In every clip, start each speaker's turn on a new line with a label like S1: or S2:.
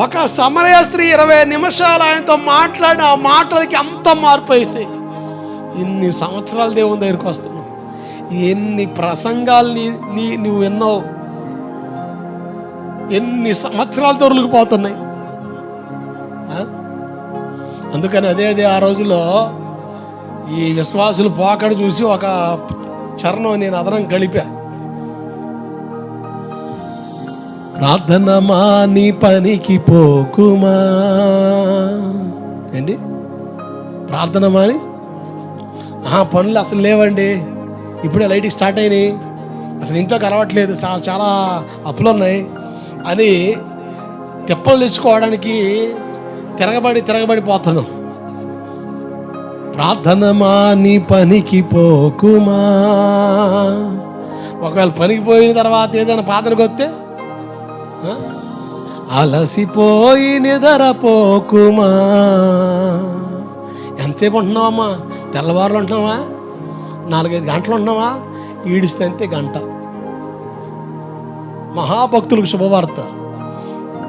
S1: ఒక సమరయ స్త్రీ ఇరవై నిమిషాలు ఆయనతో మాట్లాడిన ఆ మాటలకి అంత మార్పు అయితే ఇన్ని సంవత్సరాలు దేవుని దగ్గరికి వస్తున్నావు. ఎన్ని ప్రసంగాలు నీ నీ నువ్వు విన్నావు? ఎన్ని సంవత్సరాలు దొరికిపోతున్నాయి? అందుకని అదే అదే ఆ రోజుల్లో ఈ విశ్వాసులు పోకడ చూసి ఒక చరణం నేను అదనం గడిపా. ప్రార్థన మాని పనికి పోకుమా? ఏంటి? ప్రార్థన మాని? ఆహా, పనులు అసలు లేవండి. ఇప్పుడే లైట్కి స్టార్ట్ అయినాయి. అసలు ఇంట్లోకి అలవట్లేదు చాలా అప్పులు ఉన్నాయి. అని తెప్పలు తెచ్చుకోవడానికి తిరగబడి తిరగబడి పోతున్నాం. ప్రార్థన మాని పనికి పోకుమా? ఒకవేళ పనికి పోయిన తర్వాత ఏదైనా పాత్రకు వస్తే అలసిపోయి నిద్రపోకుమా? ఎంతసేపు ఉంటున్నావమ్మా? తెల్లవారులు ఉంటున్నావా? నాలుగైదు గంటలు ఉంటున్నావా? ఈడిస్తే అంతే గంట. మహాభక్తులకు శుభవార్త.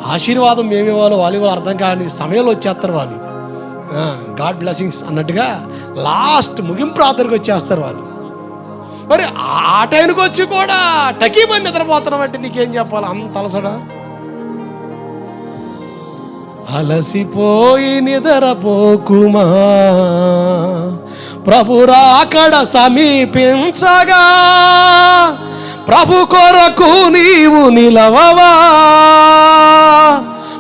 S1: ఆశీర్వాదం ఏమి ఇవ్వాలో వాళ్ళు అర్థం కాని సమయంలో వచ్చేస్తారు వాళ్ళు. గాడ్ బ్లెస్సింగ్స్ అన్నట్టుగా లాస్ట్ ముగింపు ప్రార్థనకు వచ్చేస్తారు వాళ్ళు. మరి ఆ టైంకి వచ్చి కూడా టకీ మంది నిద్రపోతున్నాం అంటే నీకేం చెప్పాలి? అంత అలసడా? అలసిపోయి నిద్రపోకుమా? ప్రభురా రాకడ సమీపించగా ప్రభు కొరకు నీవు నిలవవా?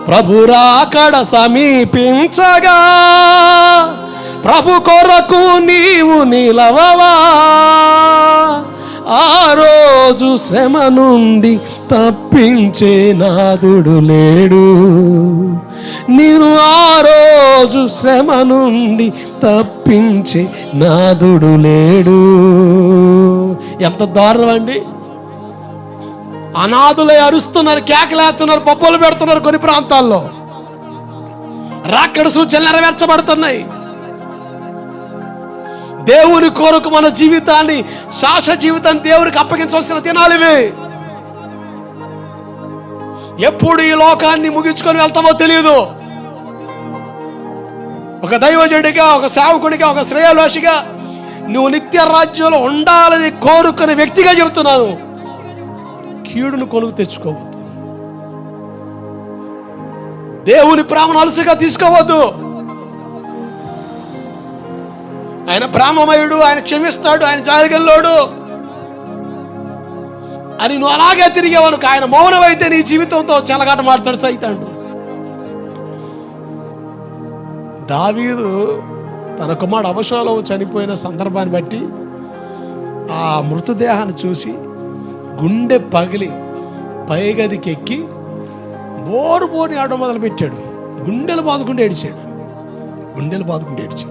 S1: ప్రభురా రాకడ సమీపించగా ప్రభు కొరకు నీవు నిలవవా? ఆ రోజు శ్రమ నుండి తప్పించే నాదుడు లేడు. నేను ఆ రోజు శ్రమ నుండి తప్పించే నాదుడు లేడు. ఎంత దారుణం అండి అనాథులై అరుస్తున్నారు కేకలేస్తున్నారు పప్పులు పెడుతున్నారు కొన్ని ప్రాంతాల్లో. రాక్కడ సూచనలు నెరవేర్చబడుతున్నాయి దేవుని కొరకు మన జీవితాన్ని శాస జీవితాన్ని దేవునికి అప్పగించవలసిన దినాలు ఎప్పుడు ఈ లోకాన్ని ముగించుకొని వెళ్తామో తెలియదు ఒక దైవజుడిగా ఒక సేవకుడిగా ఒక శ్రేయలోషిగా నువ్వు నిత్య రాజ్యంలో ఉండాలని కోరుకునే వ్యక్తిగా చెబుతున్నాను. కీడును కొనుగు తెచ్చుకోవద్దు. దేవుని ప్రేమను అలసిగా తీసుకోవద్దు. ఆయన ప్రేమమయుడు ఆయన క్షమిస్తాడు ఆయన జాలిగల్లోడు అని నువ్వు అలాగే తిరిగేవనుకు ఆయన మౌనమైతే నీ జీవితంతో చెలగాట మాడతాడు సైతాడు దావీదు తన కుమారుడు అవశోలో చనిపోయిన సందర్భాన్ని బట్టి ఆ మృతదేహాన్ని చూసి గుండె పగిలి పైగదికి ఎక్కి బోరు బోరు ఆడడం మొదలుపెట్టాడు. గుండెలు బాదుకుంటూ ఏడిచాడు. గుండెలు బాదుకుంటూ ఏడిచాడు.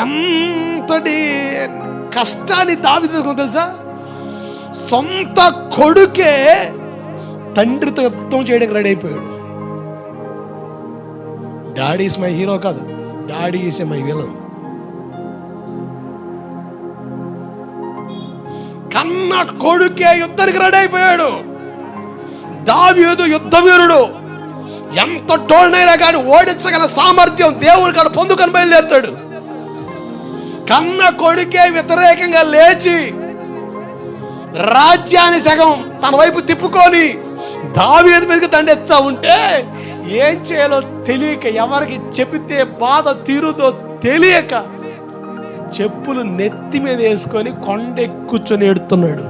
S1: ఎంతటి కష్టాన్ని దావిదు తెలుసా? సొంత కొడుకే తండ్రితో యుద్ధం చేయడానికి రెడీ అయిపోయాడు. డాడీ ఈస్ మై హీరో కాదు డాడీ ఈస్ మై విలన్ కన్న కొడుకే యుద్ధానికి రెడీ అయిపోయాడు. దావీదు యుద్ధ వీరుడు. ఎంత టోల్నైనా కానీ ఓడించగల సామర్థ్యం దేవుడు కాడ పొందుకొని బయలుదేరుతాడు. కన్న కొడుకే వ్యతిరేకంగా లేచి రాజ్యాన్ని సగం తన వైపు తిప్పుకొని దావీదు మీదకి దండెత్తా ఉంటే ఏం చేయాలో తెలియక ఎవరికి చెబితే బాధ తీరుదో తెలియక చెప్పులు నెత్తి మీద వేసుకొని కొండెక్కుచ్చొని ఎడుతున్నాడు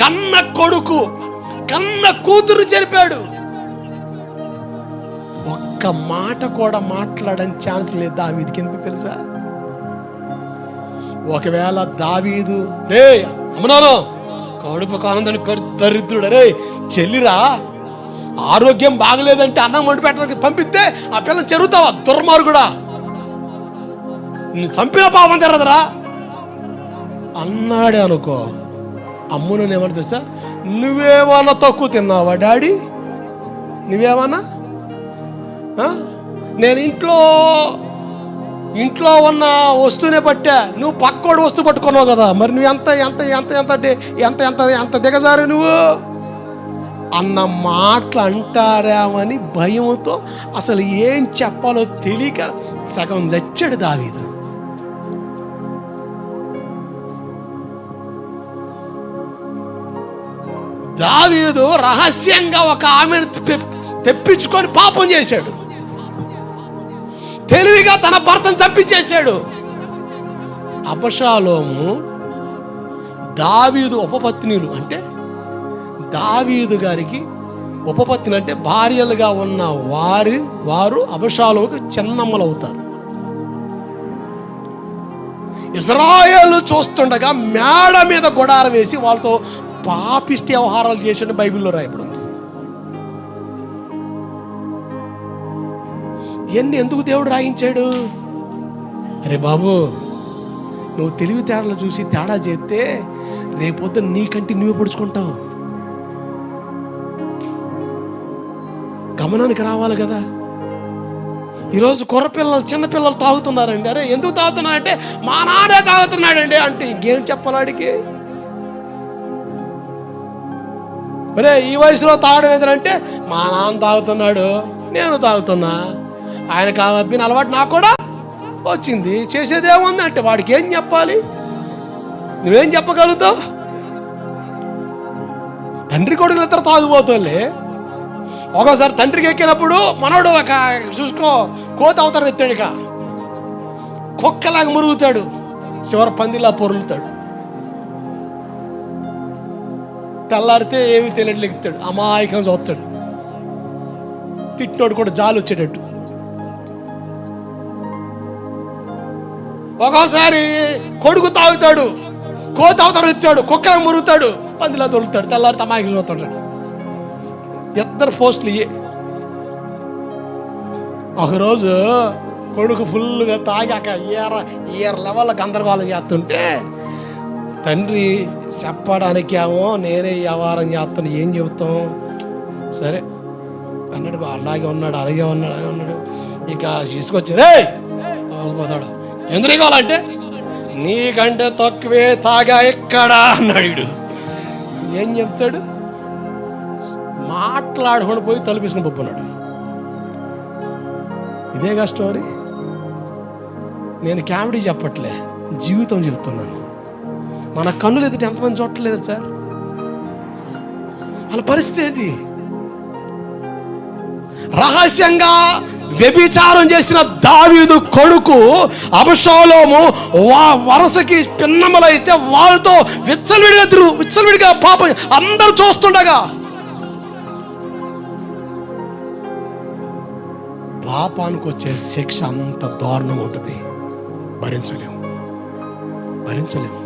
S1: కన్న కొడుకు కన్న కూతురు చెరిపాడు. ఒక్క మాట కూడా మాట్లాడడానికి ఛాన్స్ లేదు దావీదికి. ఎందుకు తెలుసా? ఒకవేళ దావీదు రే అమ్మనాను కడుపు కానందని దరిద్రుడు రే చెల్లిరా ఆరోగ్యం బాగలేదంటే అన్నం వండి పెట్టడానికి పంపిస్తే ఆ పిల్లని చెరుగుతావా దుర్మార్గుడా. నిన్ను చంపిన పాపం తెరదరా అన్నాడే అనుకో అమ్మును ఏమన్నా తెలుసా? నువ్వేమన్నా తక్కువ తిన్నావా డాడీ? నువ్వేమన్నా? నేను ఇంట్లో ఇంట్లో ఉన్న వస్తువునే పట్టా. నువ్వు పక్కోడు వస్తువు పట్టుకున్నావు కదా. మరి నువ్వు ఎంత ఎంత ఎంత ఎంత ఎంత ఎంత ఎంత దిగజారు నువ్వు? అన్న మాటలు అంటారామని భయంతో అసలు ఏం చెప్పాలో తెలియక సగం చచ్చాడు దావీదు. దావీదు రహస్యంగా ఒక ఆమెను తెప్పించుకొని పాపం చేశాడు. తెలివిగా తన భర్తను చంపించేశాడు. అపశాలోము దావీదు ఉపపత్నులు అంటే దావీదు గారికి ఉపపత్ని అంటే భార్యలుగా ఉన్న వారి వారు అబషాలోకి చిన్నమ్మలు అవుతారు ఇజ్రాయేల్ చూస్తుండగా మేడ మీద గుడారం వేసి వాళ్ళతో పాపిష్టి వ్యవహారాలు చేసిన బైబిల్లో రాయబడి ఇవన్నీ ఎన్ని ఎందుకు దేవుడు రాయించాడు? అరే బాబు నువ్వు తెలివితేటలు చూసి తేడా చేస్తే రేపొద్దు నీకంటే నువ్వే పొడుచుకుంటావు. గమనానికి రావాలి కదా. ఈరోజు కుర్రపిల్లలు చిన్నపిల్లలు తాగుతున్నారండి. అరే ఎందుకు తాగుతున్నారంటే మా నాన్నే తాగుతున్నాడండి అంటే ఇంకేం చెప్పాలాడికి అరే ఈ వయసులో తాగడం ఏంటంటే మా నాన్న తాగుతున్నాడు నేను తాగుతున్నా. ఆయనకు ఆ అబ్బిన అలవాటు నాకు కూడా వచ్చింది. చేసేదేముంది అంటే వాడికి ఏం చెప్పాలి? నువ్వేం చెప్పగలుగుతావు? తండ్రి కొడుకులు ఇద్దరు తాగుబోతులే. ఒక్కోసారి తండ్రికి ఎక్కినప్పుడు మనోడు ఒక చూసుకో కోత అవతారం ఎత్తాడు ఇక. కుక్కలాగా మురుగుతాడు. చివరి పందిలా పొరులుతాడు. తెల్లారితే ఏమి తెలియట్లు ఎక్కుతాడు అమాయకం చూస్తాడు. తిట్టినోడు కూడా జాలు వచ్చేటట్టు. ఒక్కోసారి కొడుకు తాగుతాడు కోత అవతారం ఇస్తాడు కుక్క మురుగుతాడు పందిలా తొలుతాడు తెల్లారి తమాకి చూస్తాడు. ఇద్దరు పోస్టులు ఇయ్యే. ఒకరోజు కొడుకు ఫుల్గా తాగాక ఈర ఈర లెవెల్ గందరగోళం చేస్తుంటే తండ్రి చెప్పడానికి ఏమో నేనే వ్యవహారం చేస్తాను ఏం చెబుతాం? సరే. అన్నాడు అలాగే ఉన్నాడు అలాగే ఉన్నాడు అలాగే ఉన్నాడు. ఇక తీసుకొచ్చి రే పోతాడు ఎందుకు కావాలంటే? నీకంటే తక్కువే తాగా ఎక్కడా అన్నాడు ఏం చెప్తాడు? మాట్లాడుకుని పోయి తలుపేసుకుని పప్పున్నాడు ఇదేగా స్టోరీ నేను కామెడీ చెప్పట్లే జీవితం చెప్తున్నాను. మన కన్నులు ఎదుటి ఎంతమంది చూడట్లేదు సార్ వాళ్ళ పరిస్థితి ఏంటి? రహస్యంగా వ్యభిచారం చేసిన దావీదు కొడుకు అబషోలోము వా వరసకి పిన్నమలైతే వాళ్ళతో విచ్చలవిడిగా తిరుగు విచ్చలవిడిగా పాప అందరూ చూస్తుండగా పాపానికి వచ్చే శిక్ష అంత దారుణం ఉంటుంది. భరించలేము. భరించలేము.